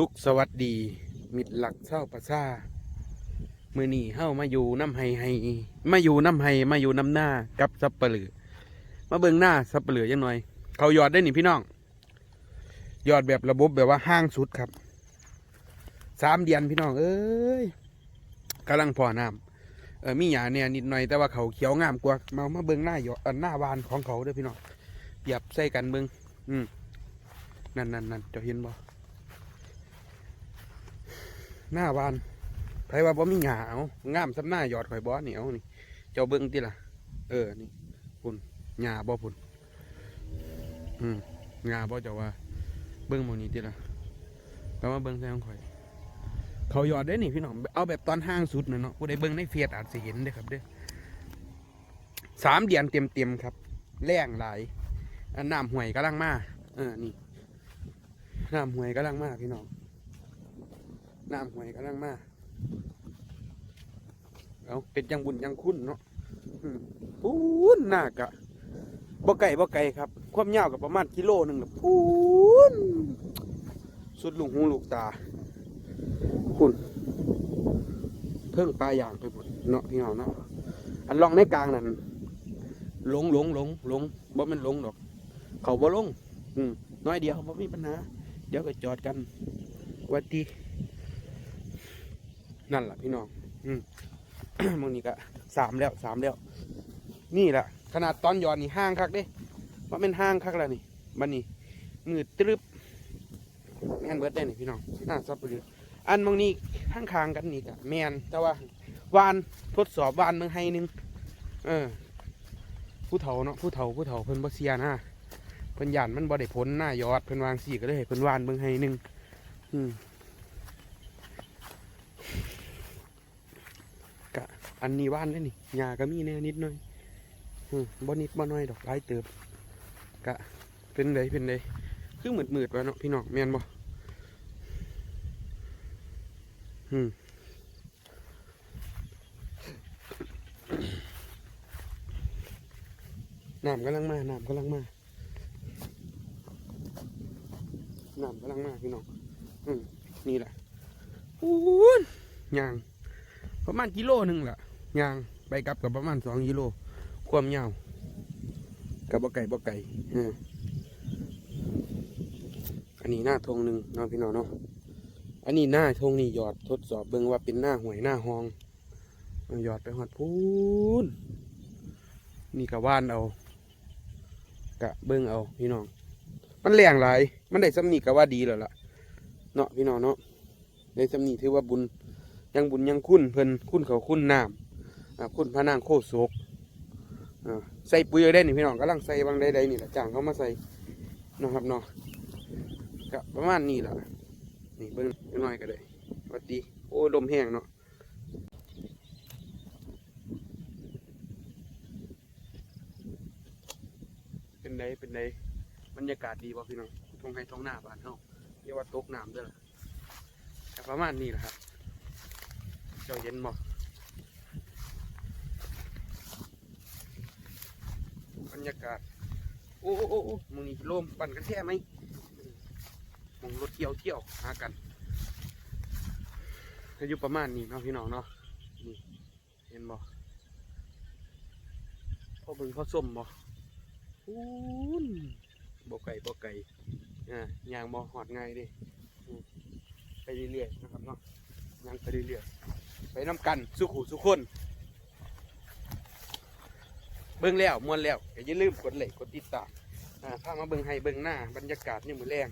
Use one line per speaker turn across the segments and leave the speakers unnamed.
สุขสวัสดี มิตรหลักเศร้าประซามือนี่เฮ้ามาอยู่น้ำไห้ไห้มาอยู่น้ำไห้มาอยู่น้ำหน้ากับสับปะเหลือมาเบิ่งหน้าสับปะเหลือยังหน่อย เขาหยอดได้หนี่พี่น้องหยอดแบบระบบแบบว่าห้างสุดครับสามเดือนพี่น้อง เอ้ยกำลังพอน้ำเออมีหยาเนี่ยนิดหน่อยแต่ว่าเขาเขียวงามกว่ามามาเบิ่งหน้าหยอดเอ่อหน้าวานของเขาเด้อพี่น้องเปรียบใส่กันเบิ่งอืมนั่นนั่นนั่นจะเห็นบ่ หน้าวานไผว่าบ่มีหยาเอางามสำหน้าหยอดข่อยบ่นี่เอานี่ เจ้าเบิ่งติล่ะ เออ นี่พุ่นหญ้าบ่พุ่นอืมหญ้าบ่เจ้าว่า เบิ่งหมู่นี้ติล่ะก็มาเบิ่งใส่ของข่อย เขาหยอดได้นี่พี่น้อง เอาแบบตอนห้างสุดน่ะเนาะผู้ใดเบิ่งในเฟซอาจสิเห็นเด้อครับเด้อสามเดือนเต็มๆครับ แรงหลายนน้ำห่วยกำลังมา เออ นี่น้ำห่วยกำลังมาพี่น้อง น้ำหวยกำลังมาเอาเป็นยังบุญยังคุณเนาะอืมพูนหน้ากะบ่ไก่บ่ไก่ครับ ความยาวกับประมาณกิโลหนึ่งนะพูนสุดลูกหูลูกตา คุณ เพิ่งปลาอย่างไปหมดเนาะพี่น้องเนาะอันลองในกลางนั่นหลงหลงหลงหลงบ่มันหลงดอก เขาบ่ลง อืมน้อยเดียวบ่มีปัญหา เดี๋ยวก็จอดกันวัดดี นั่นแหละพี่น้อง อืมมองนี้ก็สามแล้วสามแล้ว นี่แหละขนาดตอนย้อนนี่ห้างคักเด้ว่าเป็นห้างคักแล้วนี่มันนี่มืดตรึบแมนเบิร์ดได้นี่พี่น้องน่าซับไปเลยอันมองนี้ข้างคางกันนี่กะแมนแต่ว่าวานทดสอบวานเมืองไฮนึงเออ ผู้เฒ่าเนาะผู้เฒ่าผู้เฒ่าเพิ่นบ่เสียนะเพิ่นย่านมันบ่ได้ผลหน้ายอดเพิ่นวางสี่ก็เลยให้เพิ่นวานเมืองไฮนึงอืม อันนี้ว่านเลยนี่หญ้าก็มีแน่นิดหน่อยบ่นิดบ่น้อยดอกหลายเติบกะเป็นไดเป็นไดคือมืดมืดวะเนาะพี่น้องแม่นบ่อืมน้ำกำลังมาน้ำกำลังมาน้ำกำลังมาพี่น้องอืมนี่แหละอู้นยางประมาณกิโลหนึ่งแหละ ยางไปกลับกับประมาณสองกิโล ความยาวกับบ่ไก่บ่ไก่อันนี้หน้าทงหนึ่งเนาะพี่น้องเนาะอันนี้หน้าทงนี่หยอดทดสอบเบิ่งว่าเป็นหน้าหวยหน้าหองหยอดไปหอดพูนนี่กะว่านเอากะเบิ่งเอาพี่น้อง มันแรงหลายมันได้สำนีกะว่าดีแล้วล่ะเนาะพี่น้องเนาะได้สำนีถือว่าบุญยังบุญยังคุณเพิ่นคุณเขาคุณน้ำ คุณพระนางโคศกใส่ปุ๋ยได้นี่พี่น้องกำลังใส่บางใดๆนี่แหละจ้างเขามาใส่นะครับเนาะก็ประมาณนี้แหละนี่เบิ่งหน่อยก็ได้วัสดีโอ้ลมแห้งเนาะเป็นไดเป็นไดบรรยากาศดีป่ะพี่น้องทงไห้ทงหน้าบ้านเฮาเรียกว่าตกน้ำด้อล่ะประมาณนี้แหละครับเจ้าเย็นบ่บร รยากาศ โอ้โอ้โอ้มึงนี่ลมปั่นกันแท้ไหมมองรถเที่ยวเที่ยวหากันอายุประมาณนี้เนาะพี่น้องเนาะนี่เห็นบ่พ่อเบิ่งพ่อส้มบ่อู้นบ่ไก่บ่ไก่อ่ายางบ่หอดง่ายดิไปเรื่อยๆนะครับเนาะยางไปเรื่อยๆไปน้ำกันสุขุสุขคน เบิ่งแล้วมวนแล้วก็อย่าลืมกดไลค์กดติดตามอ่าพามาเบิ่งให้เบิ่งหน้าบรรยากาศนี่มือแรง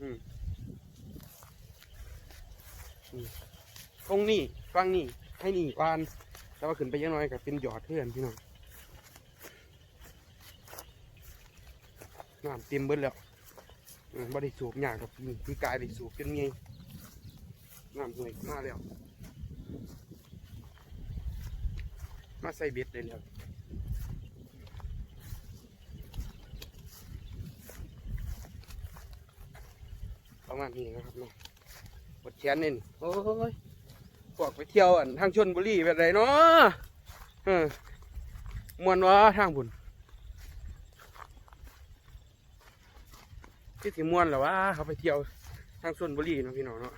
อืมนี่ตรงนี้ฟังนี่ให้นี่วานแต่ว่าขึ้นไปยังน้อยกับเป็นหยอดเพื่อนพี่น้องน้ำเต็มเบิดแล้ว บ่ได้สูบหยากกับนี่พี่กายได้สูบจนไงน้ำห่วยมาแล้ว มาใส่เบ็ดได้แล้วประมาณนี้นะครับเนาะบดแขนนี่โอ้ยพวกไปเที่ยวอันทางชนบุรีแบบไรเนาะเออมวนวะทางบุญ ที่สิมวนเหรอวะเขาไปเที่ยวทางชนบุรีเนาะพี่น้องเนาะ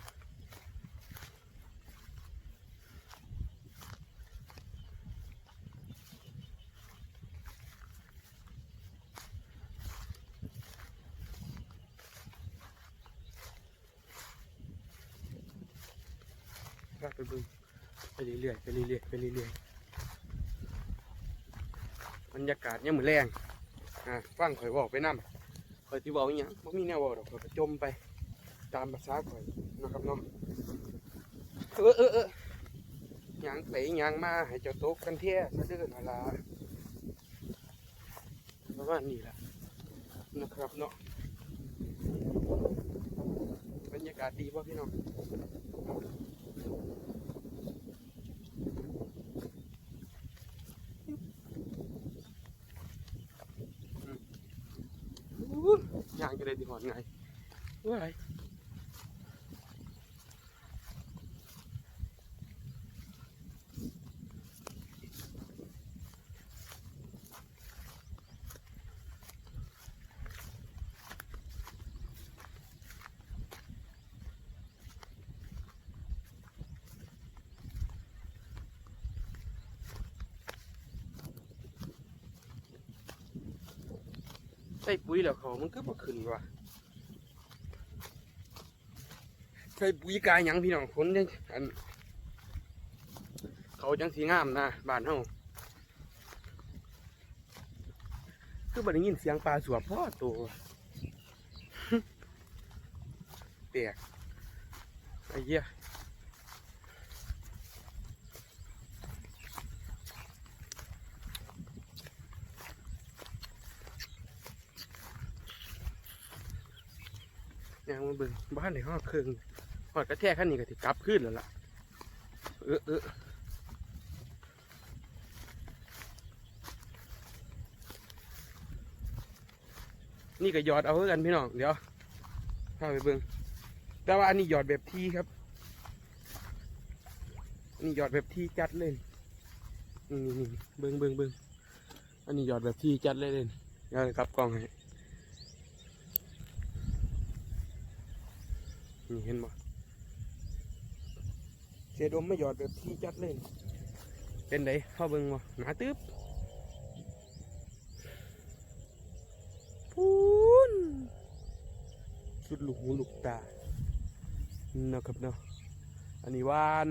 พาไปเบิ่งไปเรื่อยๆไปเรื่อยๆไปเรื่อยๆบรรยากาศเนี่ยามมือนแรงอ่าฟังข่อยบอกไปน้ำ ข่อยที่บอกอีหยังบ่มีแนวบอกดอกข่อยก็จมไป ตามภาษาข่อยนะครับเนาะเออเออเออหยังไปหยังมาให้เจ้าตกกันเท้ซะเด้อนั่นล่ะประมาณนี้ล่ะนะครับเนาะบรรยากาศดีป่ะพี่น้อง อู้ ย่างจะได้ดีหอนไงว่าอะไร ใส่ปุ๋ยแล้วเขามันก็บ่ขึ้นว่ะใส่ปุ๋ยกายหยังพี่น้องคนจังอัน เขาจังสีงามนะบ้านเฮาคือบ่ได้ยินเสียงปลาสวบพ่อตัวแปลกไอ้เหี้ยยังมาเบิ่งบ้านในห้องเครื่องหอดกระแทกขั้นนี้ก็สิกลับขึ้นแล้วล่ะ เออเออนี่ก็หยอดเอาคือกันพี่น้อง เดี๋ยวพาไปเบิ่งแต่ว่าอันนี้หยอดแบบที่ครับอันนี้หยอดแบบที่จัดเลยนี่นี่นี่เบิ่งเบิ่งเบิ่งอันนี้หยอดแบบที่จัดเลยเลยเดี๋ยวกลับกล้องให้ นี่เห็นบ่เสียดมไม่หยอดแบบที่จัดเลย เป็นไดเข้าเบิ่งวะหนาตึ๊บพูนสุดลูกหูลูกตาเนะครับเนาะอันนี้วาน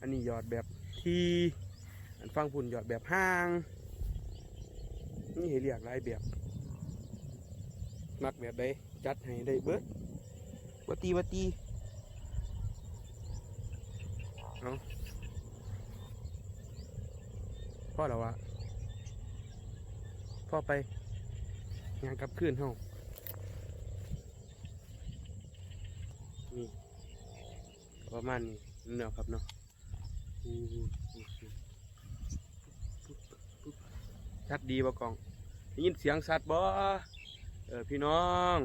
อันนี้หยอดแบบที่อันฟังพุ่นหยอดแบบห้าง นี่ให้เรียกหลายแบบ มักแบบใดจัดให้ได้เบิด วัตีวัตีพ่อแล้ววะพ่อไปงานกลับคืนเฮานี่ประมาณนี้เนาะครับเนาะชัดดีบ่กองได้ยินเสียงสัตว์บ่เออพี่น้อง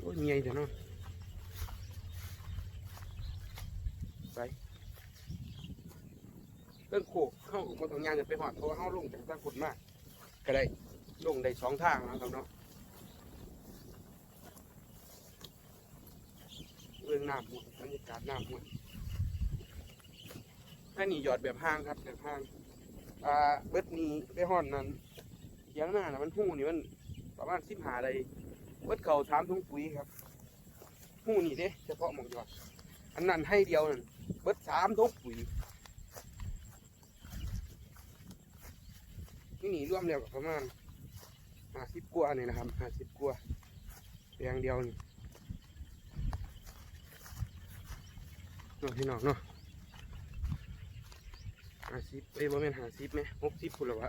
โอ้ยเมียแต่เนาะเรื่องโขกเข้ามาตรงยางจะไปหอดเพราะว่าเข้าลงจากทางขุดมาก ก็ได้ลงได้สองทางนะครับเนาะเรื่องน้ำหมดบรรยากาศน้ำหมดอันนี้หยอดแบบห้างครับแบบห้างอ่าเบิดนี้ไปหอดนั้นเสียงหน้านะมันหู้นี่มันประมาณสิบหาเลย เบิดเข่าสามถุงปุ๋ยครับหู้นี่เด้เฉพาะหมองหยอด อันนั้นให้เดียวนั่นเบิดสามถุงปุ๋ยนี่นีร่วมเดียวกับประมาณห้าสิบกัวนี่นะครับห้าสิบกัวแปลงเดียวนี่เนาะพี่น้องเนาะห้าสิบเอ้ยบ่แม่นห้าสิบไหมหกสิบพุ่นละวะ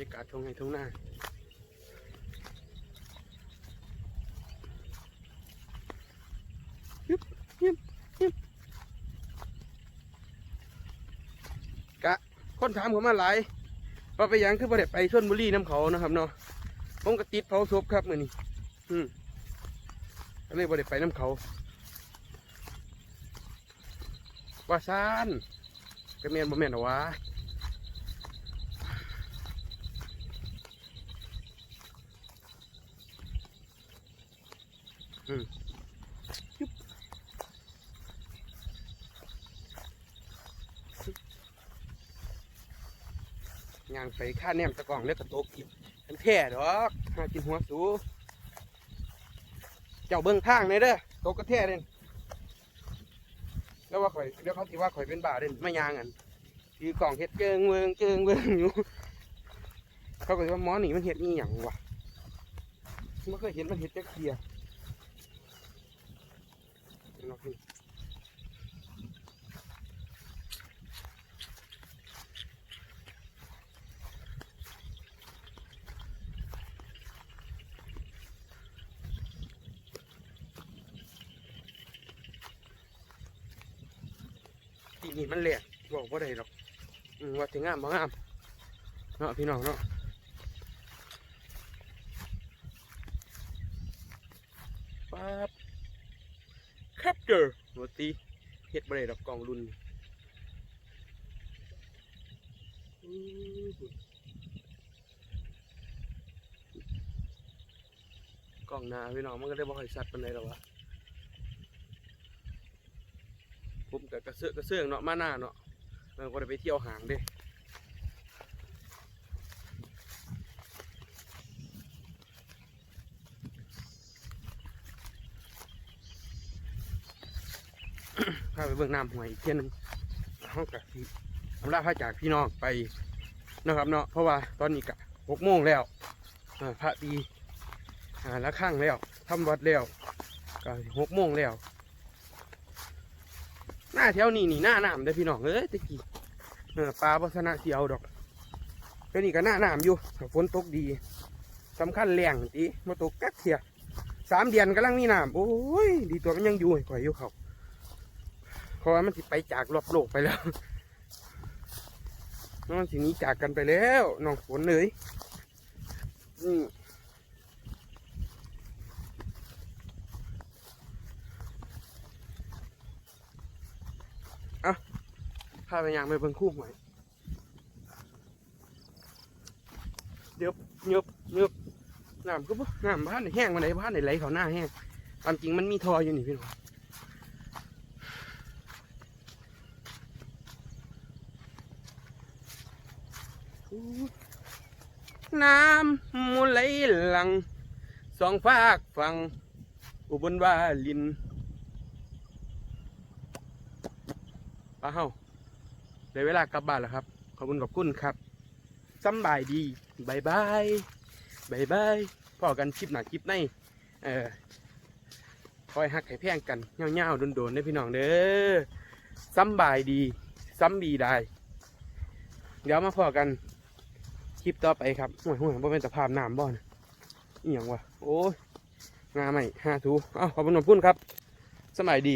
รยากาศทงไห้ทงหน้ายึบยึบยึบคนถามผมมาหลายว่าไปยังคือประเด็ไปชนบุรีน้ำเขานะครับเนาะผมก็ติดเผาศพครับมือนี้อืมก็เลยบ่ได้ไปน้ำเขาว่าซานก็แม่นบ่แม่นหรอวะ ยุบย่างไปค่าแนมตะกองเล็กกระโตกกินมันแท้ดอกหากินหัวสูเจ้าเบิ่งทางเลยเด้อโตกกระแท้เด่นแล้วว่าข่อยเดี๋ยวเขาสิว่าข่อยเป็นบ้าเด่นไม่ยางอันคือกล่องเฮ็ดเกิงเมืองเกิงเมืองอยู่เขาก็สิว่ามอนี่มันเฮ็ดอีหยังวะไม่เคยเห็นมันเฮ็ดจักเทียเนาะพี่ปีนี้มันแหลกบอกว่าได้หรอกอืมว่าจะงามบ่งามเนาะพี่น้องเนาะป๊าบแคป เจอร์โรตีเฮ็ดบ่ได้ดอกกล่องรุ่นกล่องนาพี่น้องมันก็ได้บ่ค่อยชัดปานใดหรอวะผมก็กระเซาะกระเซื่องเนาะมาหน้าเนาะเออบ่ได้ไปเที่ยวหางเด้ พาไป เบิ่งน้ำหวยอีกเที่ยนึงห้องกะสิอำลาพระจากพี่น้องไปนะครับเนาะเพราะว่าตอนนี้กะหกโมงแล้วอ่าพระตีอ่าละข้างแล้วทำวัดแล้วก็หกโมงแล้ว หน้าแถวนี้นี่หน้าน้ำเด้พี่น้องเอ้ยตะกี้ปลาบัสนะเสียวดอกเดี๋ยวนี้ก็หน้าน้ำอยู่ฝนตกดีสำคัญแรงตีมาตกแก๊กเทียสามเดือนกำลังมีน้ำโอ้ยดีตัวมันยังอยู่ข่อยอยู่เขา เพราะว่ามันสิไปจากรอบโลกไปแล้วมันสินี้จากกันไปแล้วน้องฝนเลยอืมเอาพาไปยางไปเบิ่งคู่หน่อยเดี๋ยวเงือบเงือบน้ำก็บ่น้ำบ้านไหนแห้งมาไหนบ้านไหนไหลเขาหน้าแห้งความจริงมันมีทออยู่นี่พี่น้อง น้ำมูลไหลหลัง สองฝากฟังอุบลวาลินป้าเฮาได้เวลากลับบ้านแล้วครับ ขอบคุณขอบคุณครับสำบายดีบายบายบายบายพอกันคลิปหนาคลิปในเออคอยหักไข่แพงกันเงาๆโดนๆได้พี่น้องเด้อสำบายดีซ้ำบีได้ เดี๋ยวมาพอกัน คลิปต่อไปครับห่วยห่วยบ่เป็นสภาพน้ำบ่อนอีหยังวะโอ้ยงาใหม่ห้าทูอ้าวขอบคุณขอบคุณครับสมัยดี